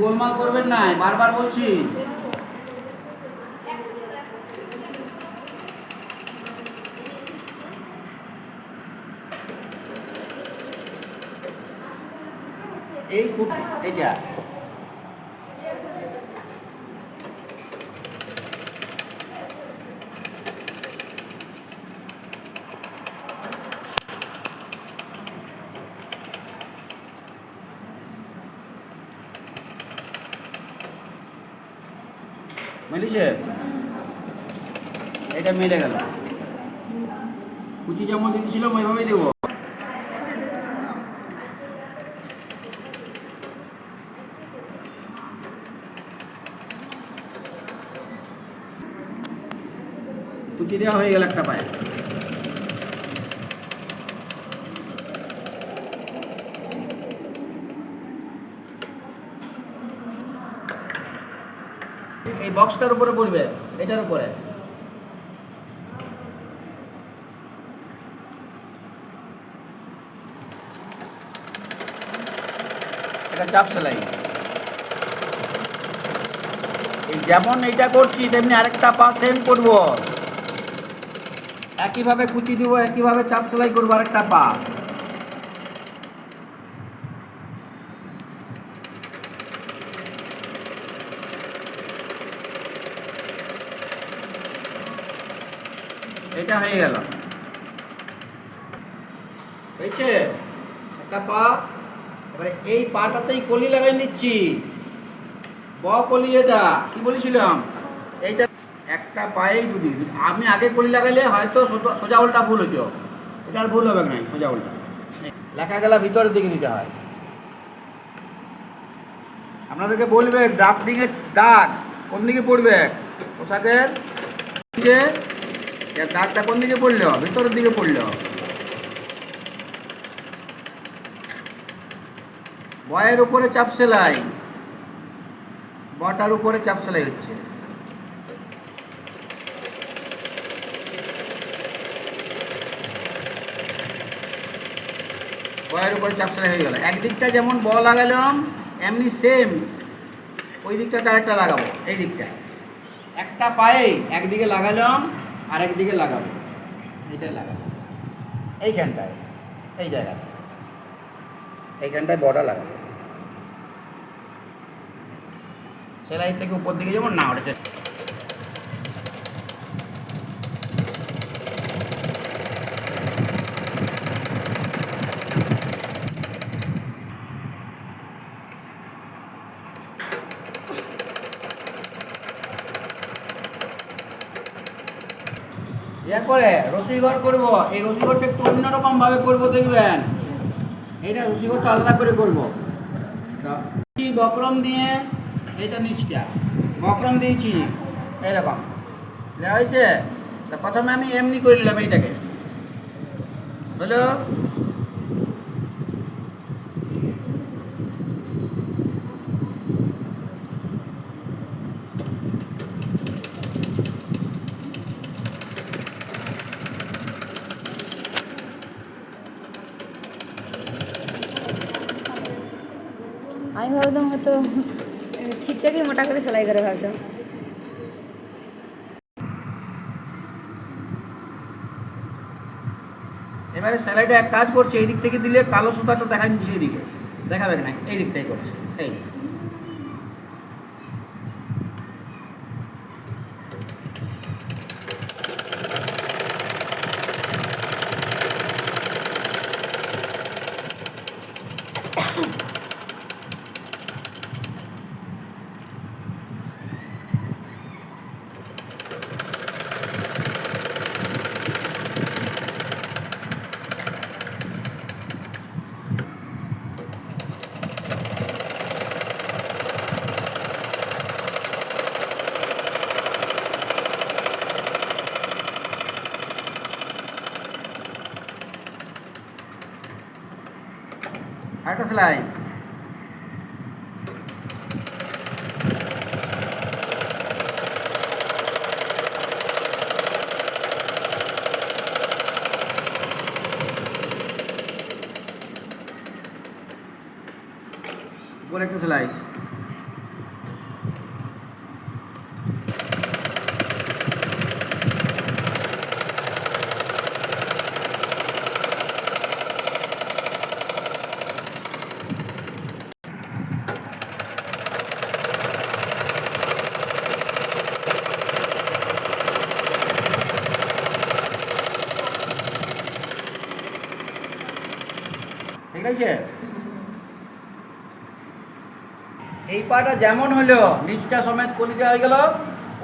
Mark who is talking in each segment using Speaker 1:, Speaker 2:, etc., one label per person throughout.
Speaker 1: গোলমাল করবেন না বারবার বলছি। এই খুব এইটা মিলিছে এটা মিলে গেল। কুচি যেমন দিতেছিলাম ওইভাবেই দেবো। কুচি দেওয়া হয়ে গেল একটা পায়ে এই বক্সটার উপরে পড়বে, এটার উপরে। এটা চাপ সেলাই যেমন এইটা করছি, তেমনি আরেকটা পা সেম করব। একইভাবে কুচি দিব, একইভাবে চাপ সেলাই করব আরেকটা পা। এটা হয়ে গেল। হয়েছে? একটা পা। এবারে এই পাটাতেই কলি লাগাই নিচ্ছি। ব কলি এটা। কি বলেছিলাম? এইটা একটা পায়েই দুদি আমি আগে কলি লাগাইলে হয়তো সোজা- উল্টা ভুল হতো এটা আর ভুল হবে না সোজা উল্টা। লেখা গেলা ভিতরের দিকে দিতে হয়। আপনাদেরকে বলবে ড্রাফটিংয়ের দাগ কোন দিকে পড়বে? পোশাকের দাগটা কোন দিকে পড়ল? ভিতরের দিকে পড়ল। বয়ের উপরে চাপ সেলাই। বটার উপরে চাপ সেলাই হচ্ছে। বয়ের উপরে চাপ সেলাই হয়ে গেল। একদিকটা যেমন ব লাগালাম, এমনি সেম ওই দিকটা আরেকটা লাগাবো, এই দিকটা একটা পায়ে একদিকে লাগালাম আর দিকে লাগাবো। এইটাই লাগাবো। এইখানটায়, এই জায়গাটা এইখানটায় বর্ডার লাগাবো। সেলাই থেকে উপর দিকে যাব না, ওটা চেষ্টা এরপরে রসিঘর করব। এই রসিঘরটা একটু অন্যরকম ভাবে করব, দেখবেন। এইটা রসিঘরটা আলাদা করে করব। বক্রম দিয়ে? এইটা নিচটা। বক্রম দিয়েছি। এইরকম। দেওয়া হয়েছে? তা প্রথমে আমি এমনি করে নিলাম এইটাকে। হলো?
Speaker 2: ভাবতাম হয়তো ঠিকঠাকই মোটা করে সেলাই করে ভাবতাম।
Speaker 1: এবারে সেলাইটা এক কাজ করছে এই দিক থেকে দিলে কালো সুতাটা দেখা যাচ্ছে এইদিকে। দেখাবে না এই দিকটাই করছে। এই। ke selai? Boleh ke selai? আছে এই পাটা যেমন হলো নিচটা সমেত কলি দেওয়া হয়ে গেল,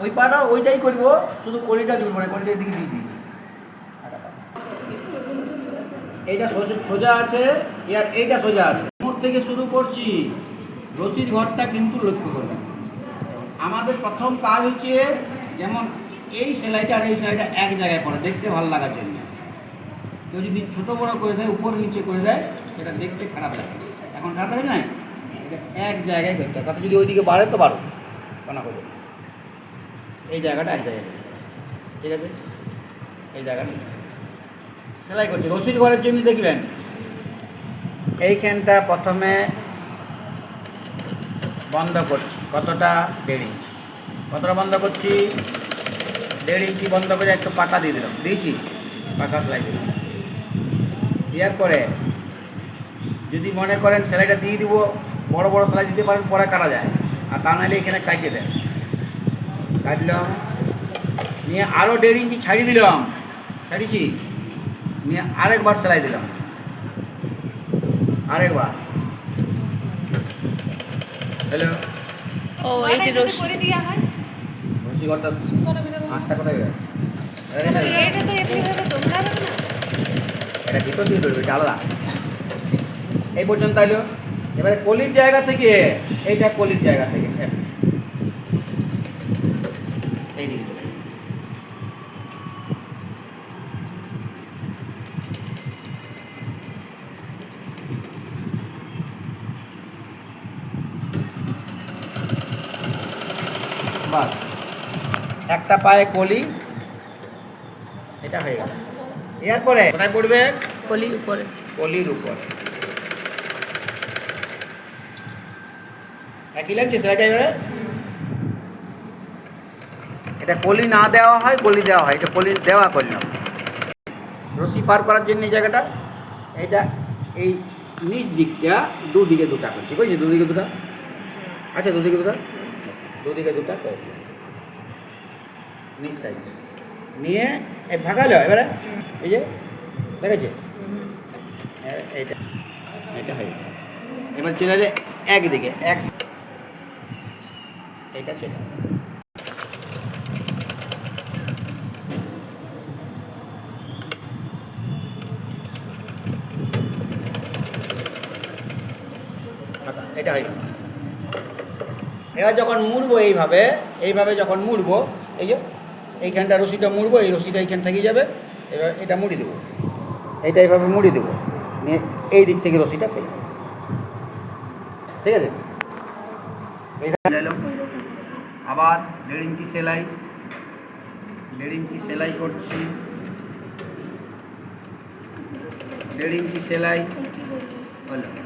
Speaker 1: ওই পাটা ওইটাই করব, শুধু কলিটা দিব না, কলিটা দিকে দিয়ে দিয়েছি। এইটা সোজা আছে আর এইটা সোজা আছে। মোড় থেকে শুরু করছি, রশির ঘরটা কিন্তু লক্ষ্য করবেন। আমাদের প্রথম কাজ হচ্ছে, যেমন এই সেলাইটা আর এই সেলাইটা এক জায়গায় পড়ে, দেখতে ভালো লাগার জন্য। কেউ যদি ছোটো বড়ো করে দেয়, উপর নিচে করে দেয়, সেটা দেখতে খারাপ লাগে। এখন খারাপ লাগে না এটা এক জায়গায় করতে হয়। তাতে যদি ওইদিকে বাড়ে, তো বাড়ো কেন করে এই জায়গাটা এক জায়গায় করতে ঠিক আছে? এই জায়গাটা সেলাই করছে। রসির ঘরের জন্য দেখবেন, এইখানটা প্রথমে বন্ধ করছি। কতটা? দেড় ইঞ্চি। কতটা বন্ধ করছি? দেড় ইঞ্চি বন্ধ করে একটু পাকা দিয়ে দিলাম। দিয়েছি? পাকা সেলাই দিলাম। দেওয়ার পরে যদি মনে করেন সেলাইটা দিয়ে দিব বড় বড় সেলাই দিতে পারেন পরে কাটা যায়। আর তা নাহলে এখানে কাটিয়ে দেন। কাটলাম। নিয়ে আরও দেড় ইঞ্চি ছাড়িয়ে দিলাম। ছাড়িয়েছি। নিয়ে আরেকবার সেলাই দিলাম। আরেকবার। হ্যালো।
Speaker 2: ও
Speaker 3: করে হয়।
Speaker 1: আটটা কোথায়
Speaker 3: এটা তো তোমরা না
Speaker 1: এটা ভিতর দিয়ে আলাদা এই পর্যন্ত এলো এবারে কলির জায়গা থেকে, এইটা কলির জায়গা থেকে একটা পায়ে কলি, এটা হয়ে গেল। এরপরে কোথায় পড়বে?
Speaker 2: কলির উপরে।
Speaker 1: কলির উপরে। একই লাগছে সেটা এবারে? এটা কলি না দেওয়া হয় কলি দেওয়া হয়। এটা কলি দেওয়া করলাম। রশি পার করার জন্য এই জায়গাটা এটা এই নিচ দিকটা দুদিকে দুটা করছি। বুঝছি দুদিকে দুটা? আচ্ছা দুদিকে দুটা? দুদিকে দুটা নিচ সাইড নিয়ে এই ভাগালো এবারে এই যে দেখেছে? এইটা। এটা হয়ে। এবার চলে যাবে একদিকে এক এইটা চলে আচ্ছা, এটা হয়ে গেল। এবার যখন মুড়বো এইভাবে এইভাবে যখন মুড়বো এই যে এইখানটা রশিটা মুড়বো, এই রশিটা এইখান থেকে যাবে, এবার এটা মুড়ি দেবো। এইটা এইভাবে মুড়ি দেবো, নিয়ে এই দিক থেকে রশিটা পেয়ে যাবে। ঠিক আছে? আবার দেড় ইঞ্চি সেলাই, দেড় ইঞ্চি সেলাই করছি। দেড় ইঞ্চি সেলাই, হলো।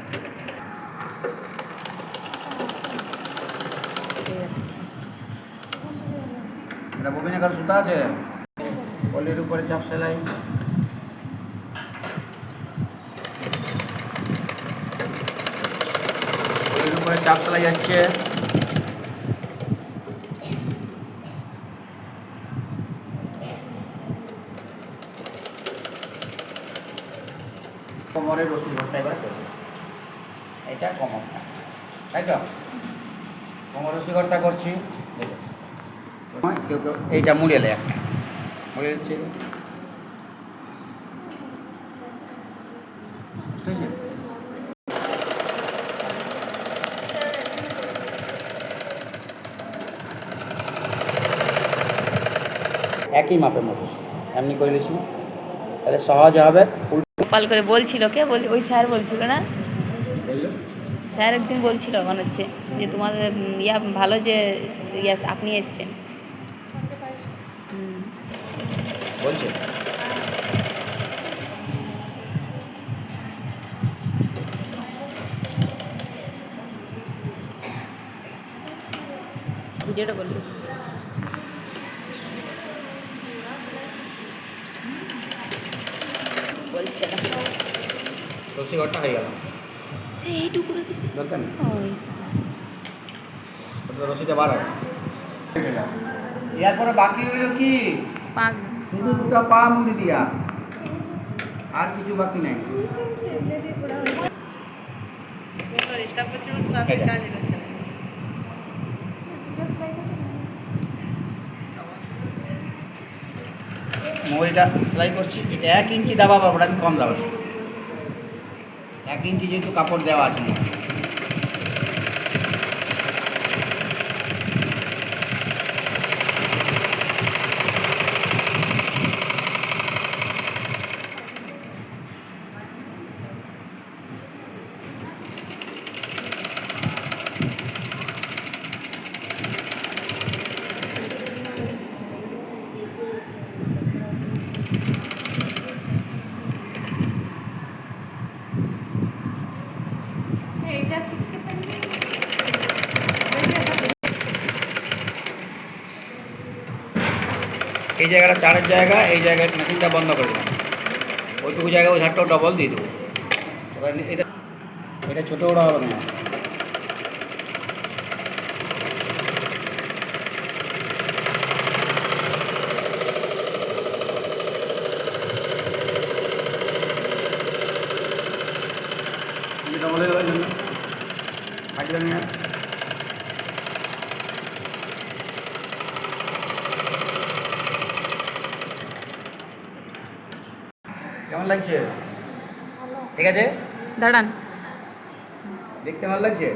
Speaker 1: এটা ববিনে কার সুতা আছে? কলির উপরে চাপ সেলাই। কলির উপরে চাপ সেলাই যাচ্ছে। কোমরের রসুন ঘরটা এবার করব এটা কোমরটা তাই তো? কোমর রসি ঘরটা করছি। কেউ কেউ এইটা মুড়েলে একটা। একই মাপে মুড়ি এমনি করে নিয়েছি তাহলে সহজ হবে।
Speaker 2: গোপাল করে বলছিল কে? বল ওই স্যার বলছিল না? স্যার একদিন বলছিল মনে হচ্ছে যে তোমাদের ইয়া ভালো যে ইয়া আপনি এসছেন।
Speaker 1: বলছে।
Speaker 2: ভিডিওটা করলি বলছি দাদা।
Speaker 1: রসি ঘরটা হয়ে গেল।
Speaker 2: সেই এইটুকু
Speaker 1: দরকার নেই। ওটা রসিটা বার হবে এরপরে বাকি রইল কি?
Speaker 2: পাক
Speaker 1: শুধু দুটা পা মুড়ি দিয়া। আর কিছু বাকি নাই।
Speaker 2: না
Speaker 1: ময়ূরটা সেলাই করছি। এটা এক ইঞ্চি দাবা পাবো আমি কম দাবা। এক ইঞ্চি যেহেতু কাপড় দেওয়া আছে মোট। এই জায়গাটা চারের জায়গা, এই জায়গায় মেশিনটা বন্ধ করে দিলাম। ওইটুকু জায়গায় ওই ধারটাও ডবল দিয়ে দেবো। এটা ছোটো ওটা হবে না ডবল হয়ে গেল কাটলেন না কেমন লাগছে? ঠিক আছে?
Speaker 2: দাঁড়ান।
Speaker 1: দেখতে ভালো লাগছে?